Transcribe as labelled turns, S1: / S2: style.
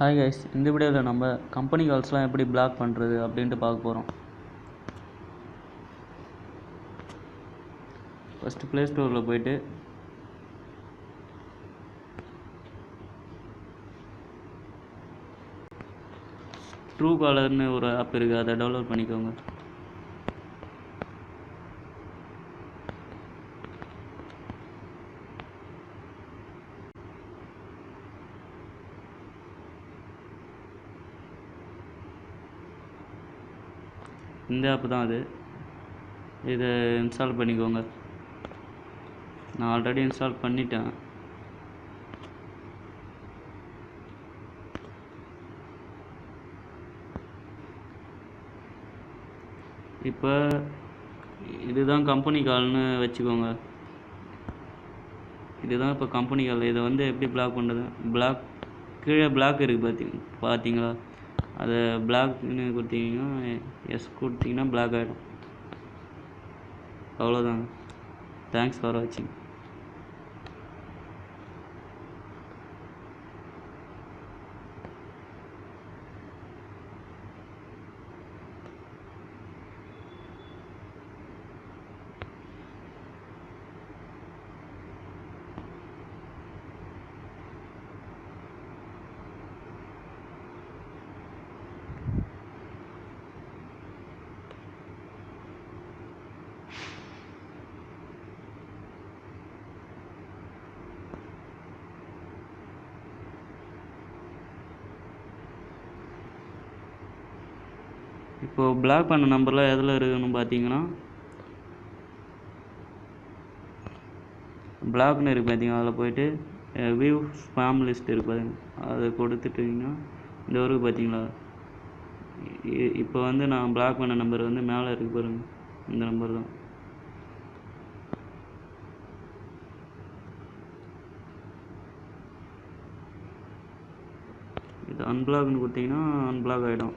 S1: Hi guys இந்த வீடியோவில் நம்ம கம்பெனி கால்ஸ்லாம் எப்படி பிளாக் பண்ணுறது அப்படின்ட்டு பார்க்க போகிறோம் ஃபஸ்ட்டு ப்ளே ஸ்டோரில் போயிட்டு ட்ரூ காலர்னு ஒரு ஆப் இருக்குது அதை டவுன்லோட் பண்ணிக்கோங்க. இந்த ஆப் தான் அது. இதை இன்ஸ்டால் பண்ணிக்கோங்க. நான் ஆல்ரெடி இன்ஸ்டால் பண்ணிட்டேன். இப்போ இதுதான் கம்பெனி கால்னு வச்சுக்கோங்க. இதுதான் இப்போ கம்பெனி கால் இதை வந்து எப்படி பிளாக் பண்ணுறது பிளாக் கீழே பிளாக் இருக்குது பார்த்தீங்க பார்த்தீங்களா அதை பிளாக்னு கொடுத்தீங்கன்னா எஸ் கொடுத்தீங்கன்னா பிளாக் ஆகிடும் அவ்வளோதாங்க தேங்க்ஸ் ஃபார் வாட்சிங் இப்போது பிளாக் பண்ண நம்பர்லாம் எதில் இருக்குதுன்னு பார்த்தீங்கன்னா பிளாக்னு இருக்குது பார்த்தீங்க அதில் போயிட்டு வியூ ஸ்பேம் லிஸ்ட் இருக்குது பாருங்க. அதை கொடுத்துட்டிங்கன்னா இந்த வரைக்கும் பார்த்தீங்களா? இப்போ வந்து நான் பிளாக் பண்ண நம்பர் வந்து மேலே இருக்கு பாருங்க இந்த நம்பர் தான். இது அன்பிளாக்னு கொடுத்தீங்கன்னா அன்பிளாக் ஆகிடும்